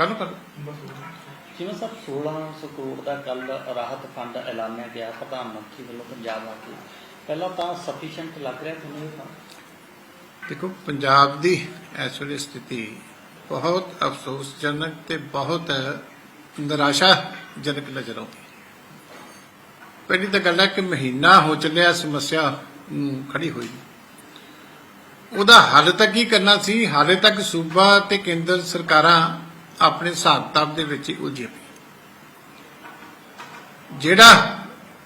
ਕਰ ਕਰ ਜਿਵੇਂ ਸਰ 1600 ਕਰੋੜ ਦਾ ਕੱਲ ਰਾਹਤ ਫੰਡ ਐਲਾਨਿਆ ਗਿਆ ਪ੍ਰਧਾਨ ਮੰਤਰੀ ਵੱਲੋਂ ਪੰਜਾਬ ਆ ਕੇ। ਪਹਿਲਾਂ ਤਾਂ ਸਫੀਸ਼ੀਐਂਟ ਲੱਗ ਰਿਹਾ ਤੁਹਾਨੂੰ ਇਹ ਤਾਂ? ਦੇਖੋ ਪੰਜਾਬ ਦੀ ਇਸ ਵੇਲੇ ਸਥਿਤੀ ਬਹੁਤ ਅਫਸੋਸਜਨਕ ਤੇ ਬਹੁਤ ਨਿਰਾਸ਼ਾਜਨਕ ਨਜ਼ਰ ਆਉਂਦੀ। ਪਹਿਲੀ ਤਾਂ ਗੱਲ ਹੈ ਕਿ ਮਹੀਨਾ ਹੋ ਚੱਲਿਆ ਸਮੱਸਿਆ ਨੂੰ ਖੜੀ ਹੋਈ। ਉਹਦਾ ਹੱਲ ਤੱਕ ਕੀ ਕਰਨਾ ਸੀ? ਹਾਲੇ ਤੱਕ ਸੂਬਾ ਤੇ ਕੇਂਦਰ ਸਰਕਾਰਾਂ ਆਪਣੇ ਹਿਸਾਬ ਕਿਤਾਬ ਦੇ ਵਿੱਚ ਹੀ ਉਲਝੀਆਂ ਪਈਆਂ ਜਿਹੜਾ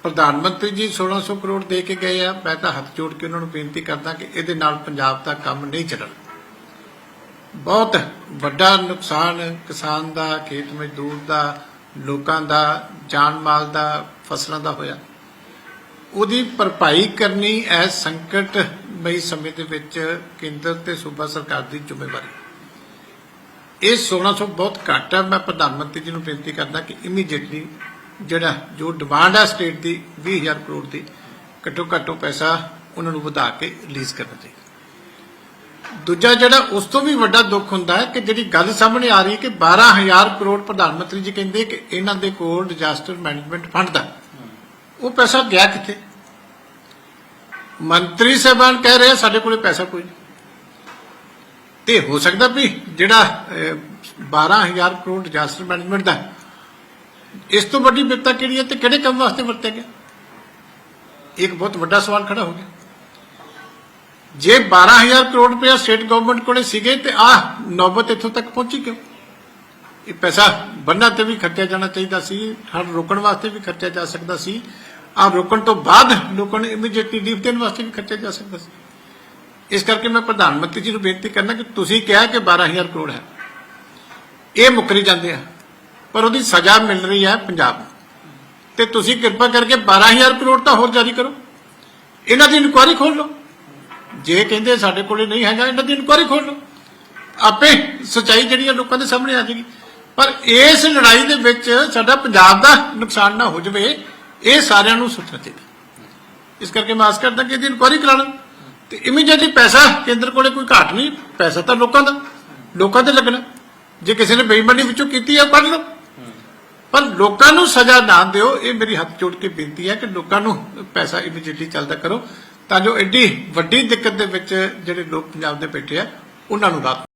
ਪ੍ਰਧਾਨ ਮੰਤਰੀ ਜੀ 1600 ਕਰੋੜ ਦੇ ਕੇ ਗਏ ਆ, ਮੈਂ ਤਾਂ ਹੱਥ ਜੋੜ ਕੇ ਉਹਨਾਂ ਨੂੰ ਬੇਨਤੀ ਕਰਦਾ ਕਿ ਇਹਦੇ ਨਾਲ ਪੰਜਾਬ ਦਾ ਕੰਮ ਨਹੀਂ ਚੱਲਣਾ। ਬਹੁਤ ਵੱਡਾ ਨੁਕਸਾਨ ਕਿਸਾਨ ਦਾ, ਖੇਤ ਮਜ਼ਦੂਰ ਦਾ, ਲੋਕਾਂ ਦਾ, ਜਾਨ ਮਾਲ ਦਾ, ਫਸਲਾਂ ਦਾ ਹੋਇਆ। ਉਹਦੀ ਭਰਪਾਈ ਕਰਨੀ ਐ ਸੰਕਟਮਈ ਸਮੇਂ ਦੇ ਵਿੱਚ ਕੇਂਦਰ ਤੇ ਸੂਬਾ ਸਰਕਾਰ ਦੀ ਜ਼ਿੰਮੇਵਾਰੀ। ਇਹ 1600 ਬਹੁਤ ਘੱਟ ਹੈ ਮੈਂ ਪ੍ਰਧਾਨ ਮੰਤਰੀ ਜੀ ਨੂੰ ਬੇਨਤੀ ਕਰਦਾ ਕਿ ਇਮੀਡੀਏਟਲੀ ਜਿਹੜਾ ਜੋ ਡਿਮਾਂਡ ਹੈ ਸਟੇਟ ਦੀ 20000 ਕਰੋੜ ਦੀ, ਘੱਟੋ ਘੱਟੋ ਪੈਸਾ ਉਹਨਾਂ ਨੂੰ ਵਧਾ ਕੇ ਰਿਲੀਜ਼ ਕਰਨਾ ਚਾਹੀਦਾ। ਦੂਜਾ ਜਿਹੜਾ ਉਸ ਤੋਂ ਵੀ ਵੱਡਾ ਦੁੱਖ ਹੁੰਦਾ ਹੈ ਕਿ ਜਿਹੜੀ ਗੱਲ ਸਾਹਮਣੇ ਆ ਰਹੀ ਹੈ ਕਿ 12000 ਕਰੋੜ ਪ੍ਰਧਾਨ ਮੰਤਰੀ ਜੀ ਕਹਿੰਦੇ ਕਿ ਇਹਨਾਂ ਦੇ ਕੋਲ ਡਿਜ਼ਾਸਟਰ ਮੈਨੇਜਮੈਂਟ ਫੰਡ ਦਾ ਉਹ ਪੈਸਾ ਗਿਆ ਕਿੱਥੇ? ਮੰਤਰੀ ਸਾਹਿਬਾਨ ਕਹਿ ਰਹੇ ਸਾਡੇ ਕੋਲੇ ਪੈਸਾ ਕੋਈ ਨਹੀਂ। ਤੇ ਹੋ ਸਕਦਾ ਵੀ ਜਿਹੜਾ ਅਹ, 12000 ਕਰੋੜ ਡਿਜ਼ਾਸਟਰ ਮੈਨੇਜਮੈਂਟ ਦਾ ਇਸ ਤੋਂ ਵੱਡੀ ਵਿਪਤਾ ਕਿਹੜੀ ਹੈ ਤੇ ਕਿਹੜੇ ਕੰਮ ਵਾਸਤੇ ਵਰਤਿਆ ਗਿਆ? ਇੱਕ ਬਹੁਤ ਵੱਡਾ ਸਵਾਲ ਖੜਾ ਹੋ ਗਿਆ। ਜੇ 12000 ਕਰੋੜ ਰੁਪਏ ਸਟੇਟ ਗਵਰਨਮੈਂਟ ਕੋਲੇ ਸੀਗੇ ਤੇ ਆ ਨੌਬਤ ਇੱਥੋਂ ਤੱਕ ਪਹੁੰਚੀ ਕਿਉਂ? ਇਹ ਪੈਸਾ ਬੰਨਾਂ ਤੇ ਵੀ ਖਰਚਿਆ ਜਾਣਾ ਚਾਹੀਦਾ ਸੀ ਹੜ ਰੋਕਣ ਵਾਸਤੇ ਵੀ ਖਰਚਿਆ ਜਾ ਸਕਦਾ ਸੀ ਆ ਰੋਕਣ ਤੋਂ ਬਾਅਦ ਲੋਕਾਂ ਨੂੰ ਇਮੀਡੀਏਟਲੀ ਰਿਲੀਫ ਦੇਣ ਵਾਸਤੇ ਵੀ ਖਰਚਿਆ ਜਾ ਸਕਦਾ ਸੀ। ਇਸ ਕਰਕੇ ਮੈਂ ਪ੍ਰਧਾਨ ਮੰਤਰੀ ਜੀ ਨੂੰ ਬੇਨਤੀ ਕਰਨਾ ਕਿ ਤੁਸੀਂ ਕਿਹਾ ਕਿ 12000 ਕਰੋੜ ਹੈ। ਇਹ ਮੁੱਕਰੀ ਜਾਂਦੇ ਆ, ਪਰ ਉਹਦੀ ਸਜ਼ਾ ਮਿਲ ਰਹੀ ਹੈ ਪੰਜਾਬ ਨੂੰ। ਤੇ ਤੁਸੀਂ ਕਿਰਪਾ ਕਰਕੇ 12000 ਕਰੋੜ ਤਾਂ ਹੋਰ ਜਾਰੀ ਕਰੋ। ਇਹਨਾਂ ਦੀ ਇਨਕੁਆਇਰੀ ਖੋਲ ਲਓ। ਜੇ ਕਹਿੰਦੇ ਸਾਡੇ ਕੋਲੇ ਨਹੀਂ ਹੈਗਾ, ਇਹਨਾਂ ਦੀ ਇਨਕੁਆਇਰੀ ਖੋਲ ਲਓ। ਆਪੇ ਸਚਾਈ ਜਿਹੜੀ ਹੈ ਲੋਕਾਂ ਦੇ ਸਾਹਮਣੇ ਆ ਜਾਏਗੀ। ਪਰ ਇਸ ਲੜਾਈ ਦੇ ਵਿੱਚ ਸਾਡਾ ਪੰਜਾਬ ਦਾ ਨੁਕਸਾਨ ਨਾ ਹੋ ਜਾਵੇ, ਇਹ ਸਾਰਿਆਂ ਨੂੰ ਸੋਚਣਾ ਚਾਹੀਦਾ ਇਸ ਕਰਕੇ ਮੈਂ ਆਸ ਕਰਦਾ ਕਿ ਇਹਦੀ ਇਨਕੁਆਇਰੀ ਕਰਾ ਲਓ। ਤੇ ਇਮੀਡੀਏਟਲੀ ਪੈਸਾ ਕੇਂਦਰ ਕੋਲੇ ਕੋਈ ਘਾਟ ਨਹੀਂ, ਪੈਸਾ ਤਾਂ ਲੋਕਾਂ ਦਾ, ਲੋਕਾਂ ਤੇ ਲੱਗਣਾ। ਜੇ ਕਿਸੇ ਨੇ ਬੇਈਮਾਨੀ ਵਿੱਚੋਂ ਕੀਤੀ ਹੈ ਕੱਢ ਲਓ। ਪਰ ਲੋਕਾਂ ਨੂੰ ਸਜ਼ਾ ਨਾ ਦਿਓ, ਇਹ ਮੇਰੀ ਹੱਥ ਜੋੜ ਕੇ ਬੇਨਤੀ ਹੈ ਕਿ ਲੋਕਾਂ ਨੂੰ ਪੈਸਾ ਇਮੀਡੀਏਟਲੀ ਚੱਲਦਾ ਕਰੋ, ਤਾਂ ਜੋ ਐਡੀ ਵੱਡੀ ਦਿੱਕਤ ਦੇ ਵਿੱਚ ਜਿਹੜੇ ਲੋਕ ਪੰਜਾਬ ਦੇ ਬੈਠੇ ਆ, ਉਹਨਾਂ ਨੂੰ ਰਾਹਤ